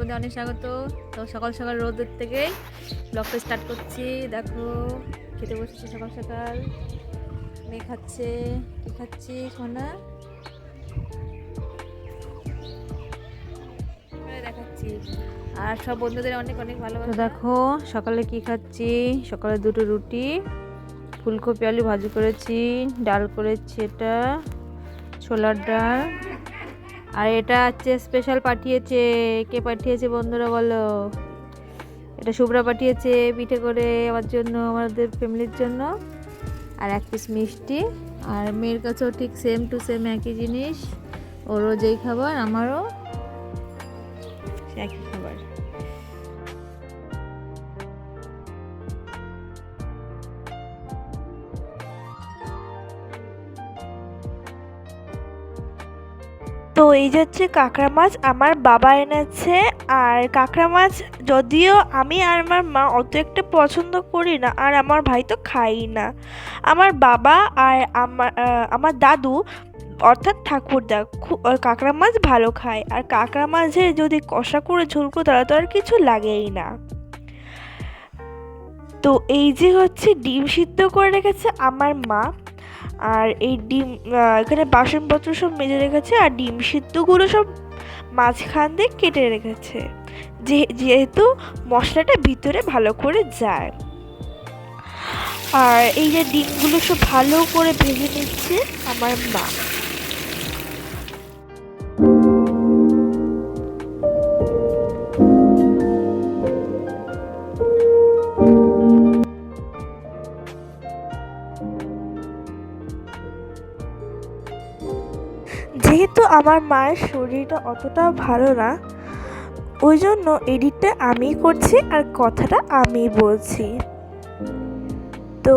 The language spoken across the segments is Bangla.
মধ্যে অনেক স্বাগত। তো সকাল সকাল রোদের থেকেই ব্লগটা স্টার্ট করছি। দেখো খেতে বসেছি সকাল সকাল। মেয়ে খাচ্ছে কি খাচ্ছি সোনা? দেখাচ্ছি। আর সব বন্ধুদের অনেক অনেক ভালোবাসা। দেখো সকালে কি খাচ্ছি? সকালে দুটো রুটি ফুলকপি আলু ভাজি করেছি ডাল করেছি এটা ছোলার ডাল। আর এটা হচ্ছে স্পেশাল পাঠিয়েছে, কে পাঠিয়েছে বন্ধুরা বলো? এটা শুভ্রা পাঠিয়েছে পিঠে করে আমার জন্য, আমাদের ফ্যামিলির জন্য। আর এক পিস মিষ্টি। আর মেয়ের কাছেও ঠিক সেম টু সেম একই জিনিস। ওরও যেই খাবার, আমারও। একই এই যে হচ্ছে কাঁকড়া মাছ আমার বাবা এনেছে আর কাঁকড়া মাছ যদিও আমি আর আমার মা অত একটা পছন্দ করি না আর আমার ভাই তো খাই না। আমার বাবা আর আমার আমার দাদু অর্থাৎ ঠাকুরদা খু- আহ, কাঁকড়া মাছ ভালো খায় আর কাঁকড়া মাঝে যদি কষা করে ঝুলকো তাহলে তো আর কিছু লাগেই না। তো এই যে হচ্ছে ডিম সিদ্ধ করে রেখেছে আমার মা আর এই ডিম এখানে বাসনপত্র সব মেজে রেখেছে আর ডিম সিদ্ধগুলো সব মাঝখান দিয়ে কেটে রেখেছে। যে, যেহেতু মশলাটা ভিতরে ভালো করে যায়। আর এই যে ডিমগুলো সব ভালো করে ভেজে নিচ্ছে আমার মা। আমার মায়ের শরীরটা অতটা ভালো না। ওই জন্য এডিটটা আমি করছি আর কথাটা আমি বলছি। তো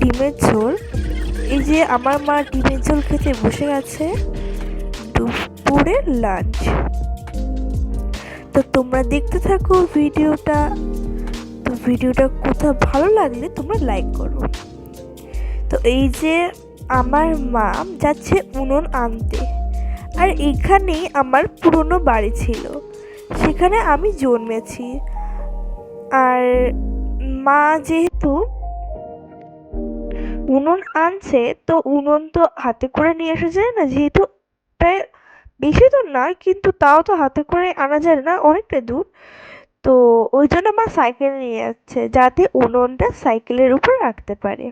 ডিমের ঝোল। এই যে আমার মা ডিমের ঝোল খেতে বসে গেছে দুপুরে লাঞ্চ তো তোমরা দেখতে থাকো ভিডিওটা। তো ভিডিওটা কোথাও ভালো লাগলে তোমরা লাইক করো। তো এই যে আমার মা যাচ্ছে উনুন আনতে। আর এখানেই আমার পুরনো বাড়ি ছিল। সেখানে আমি জন্মেছি। আর মা যেহেতু উনুন আনছে, তো উনুন তো হাতে করে নিয়ে আসা যায় না। যেহেতু প্রায় বেশি দূর না, কিন্তু তাও তো হাতে করে আনা যায় না, অনেকটা দূর। তো ওই জন্য মা সাইকেল নিয়ে যাচ্ছে, যাতে উনুনটা সাইকেলের উপর রাখতে পারে।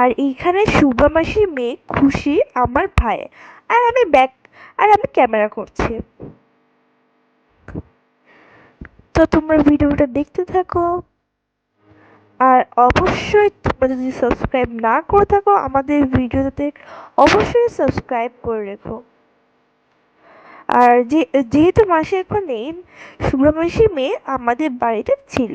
আর এইখানে মাসির মেয়ে খুশি আমার ভাই। আর আমি ব্যাক আর আমি ক্যামেরা করছি। তো তোমরা ভিডিওটা দেখতে থাকো। আর অবশ্যই তোমরা যদি সাবস্ক্রাইব না করে থাকো, আমাদের ভিডিওতে অবশ্যই সাবস্ক্রাইব করে রেখো। আর যে, যেহেতু মাসি এখন নেই শুভ্রা মেয়ে আমাদের বাড়িতে ছিল।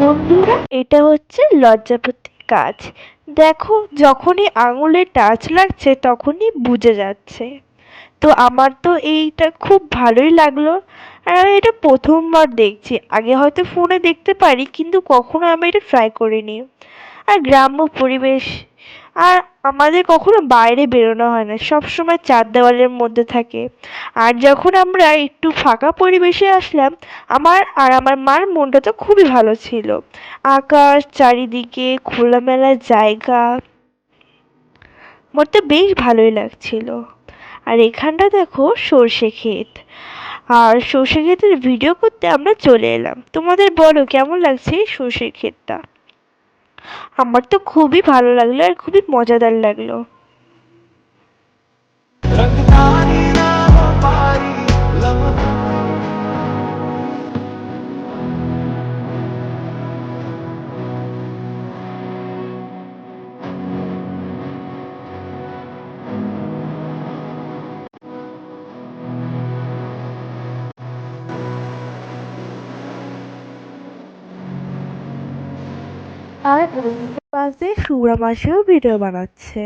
বন্ধুরা এটা হচ্ছে লজ্জাপতি গাছ দেখো যখনই আঙুলে টাচ লাগছে তখনই বুঝে যাচ্ছে। তো আমার তো এইটা খুব ভালোই লাগল। আর আমি এটা প্রথমবার দেখছি। আগে হয়তো ফোনে দেখতে পারি, কিন্তু কখনো আমি এটা ট্রাই করিনি। আর গ্রাম্য পরিবেশ, আর আমাদের কখনো বাইরে বেরোনো হয় না। সব সময় চার দেওয়ালের মধ্যে থাকে। আর যখন আমরা একটু ফাঁকা পরিবেশে আসলাম, আমার আর আমার মার মনটা তো খুবই ভালো ছিল। আকাশ চারিদিকে খোলামেলা জায়গা আমার তো বেশ ভালোই লাগছিল। আর এখানটা দেখো সর্ষে ক্ষেত। আর সর্ষে ক্ষেতের ভিডিও করতে আমরা চলে এলাম। তোমাদের বলো, কেমন লাগছে সর্ষে ক্ষেতটা? আমার তো খুবই ভালো লাগল আর খুবই মজাদার লাগল। আর পাশে সুরা মাসিও ভিডিও বানাচ্ছে।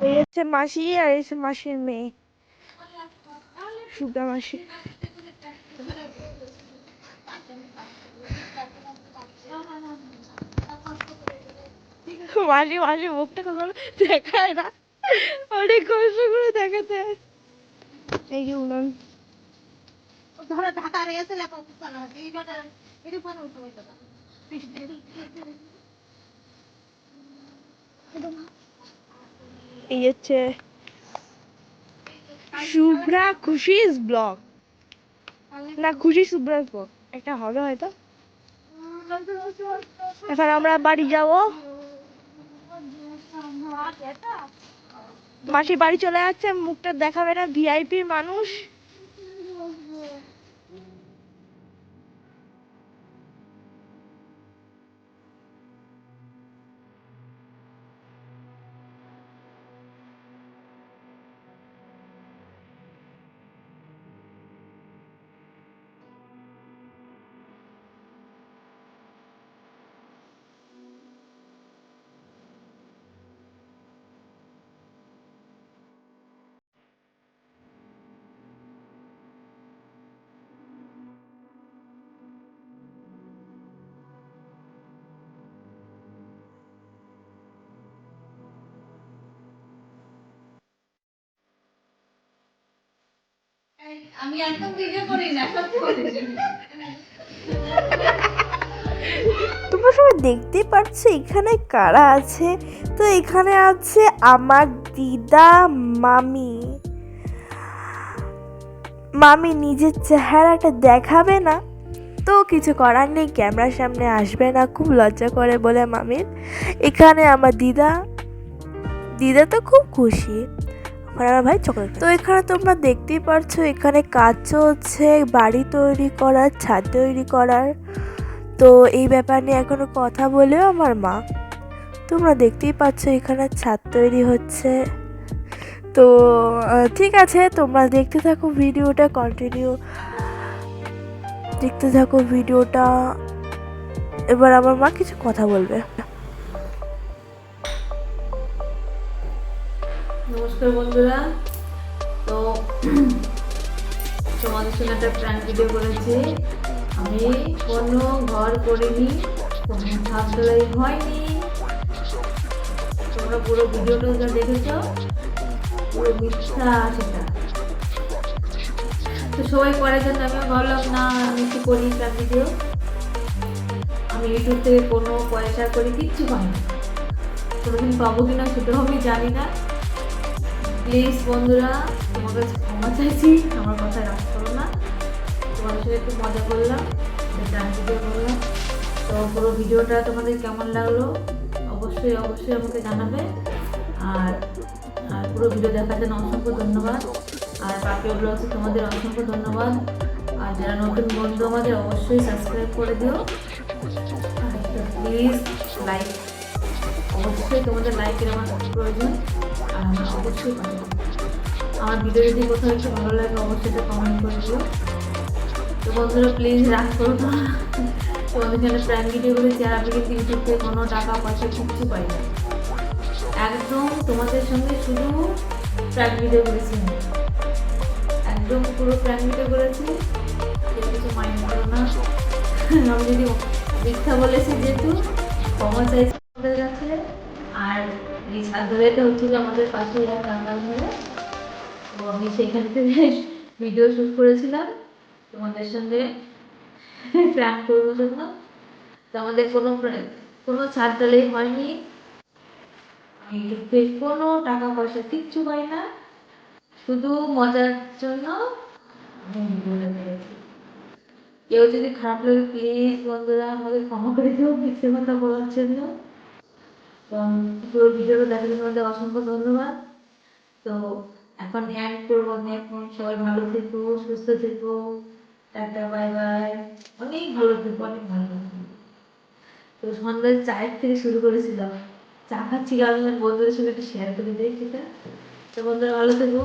হচ্ছে মাসি আর হচ্ছে মাসির মেয়ে। সুগা মাসি। মাসি মাসি মুখটা কখনো দেখায় না। অনেক কষ্ট করে দেখাতে এই যে উনান। এই হচ্ছে শুভ্রা খুশিস ব্লগ। না, খুশি শুভ্রাস ব্লগ একটা হবে হয়তো। এখন আমরা বাড়ি যাব। মাসি বাড়ি চলে যাচ্ছে, মুখটা দেখাবে না ভিআইপি মানুষ। আমি একদম করি না তোমরা সবাই দেখতেই পারছ এখানে কারা আছে? তো এখানে আছে আমার দিদা মামি। মামি নিজের চেহারাটা দেখাবে না। তো কিছু করার নেই, ক্যামেরার সামনে আসবে না, খুব লজ্জা করে বলে মামির। এখানে আমার দিদা। দিদা তো খুব খুশি। আমার আমার ভাই চকলেট তো এখানে তোমরা দেখতেই পারছ এখানে কাজ চলছে বাড়ি তৈরি করার ছাদ তৈরি করার। তো এই ব্যাপার নিয়ে এখনও কথা বলেও আমার মা। তোমরা দেখতেই পাচ্ছ এখানে ছাদ তৈরি হচ্ছে। তো ঠিক আছে তোমরা দেখতে থাকো ভিডিওটা কন্টিনিউ দেখতে থাকো ভিডিওটা। এবার আমার মা কিছু কথা বলবে। নমস্কার বন্ধুরা, তো তোমাদের সঙ্গে একটা প্রাণ ভিডিও করেছি। আমি কোনো ঘর করিনি, কোনো ছাদ ঢালাই হয়নি। তোমরা পুরো ভিডিওটা যা দেখেছ, পুরো মিথ্যা সেটা। তো সবাই করার জন্য আমিও ভাবলাম, না, আমি একটু করি প্রাণ ভিডিও আমি ইউটিউব থেকে কোনো পয়সা করে, কিচ্ছু পাই না কোনোদিন পাবো কিনা সেটাও আমি জানি না। প্লিজ বন্ধুরা তোমার কাছে ক্ষমা চাইছি, আমার কথা রাগ করো না। তোমাদের সাথে একটু মজা করলাম ডান্স ভিডিও করলাম। তো পুরো ভিডিওটা তোমাদের কেমন লাগল? অবশ্যই অবশ্যই আমাকে জানাবে। আর আর পুরো ভিডিও দেখার জন্য অসংখ্য ধন্যবাদ। আর পাপিয়া ব্লগসে তোমাদের অসংখ্য ধন্যবাদ। আর যারা নতুন বন্ধু আমাদের, অবশ্যই সাবস্ক্রাইব করে দিও। প্লিজ লাইক অবশ্যই তোমাদের লাইকের আমার প্রয়োজন। আমরা অবশ্যই পাবো আমার ভিডিও যদি কোথাও একটু ভালো লাগে, অবশ্যই এটা কমেন্ট করে দিও। তো বন্ধুরা প্লিজ করো না। তোমাদের জন্য প্র্যাঙ্ক ভিডিও করেছি আর আমি কিন্তু ইউটিউব থেকে কোনো টাকা, পয়সা কিচ্ছু পাই না। একদম তোমাদের সঙ্গে শুধু প্র্যাঙ্ক ভিডিও করেছি একদম পুরো প্র্যাঙ্ক ভিডিও করেছি। কিছু মাইন্ড করো না। আমি যদি মিথ্যা বলেছি যেহেতু, ক্ষমা চাইছি আমাদের কাছে আর এই সাধুরাইটা হচ্ছিল আমাদের পাশে কাঙ্গাল ধরে তো আমি সেখান থেকে ভিডিও শ্যুট করেছিলাম। তোমাদের সঙ্গে প্র্যাঙ্ক করব জন্য তো আমাদের কোনো কোনো ছাড় টালেই হয়নি। আমি কোনো টাকা পয়সা কিচ্ছু পাই না। শুধু মজার জন্য আমি ভিডিওটা করেছি কেউ যদি খারাপ লাগে প্লিজ বন্ধুরা আমাকে ক্ষমা করে দিও, মিথ্যে কথা বলার জন্য। তো পুরো ভিডিওটা দেখার তোমাদের অসংখ্য ধন্যবাদ। তো এখন অ্যাড করব এখন সবাই ভালো থেকো, সুস্থ থেকো, টাটা বাই বাই অনেক ভালো থেকো, অনেক ভালো তো সন্ধ্যায় চায়ের থেকে শুরু করেছিলাম। চা খাচ্ছি আমি আমার বন্ধুদের সঙ্গে একটু শেয়ার করে দিই সেটা তো বন্ধুরা ভালো থেকো।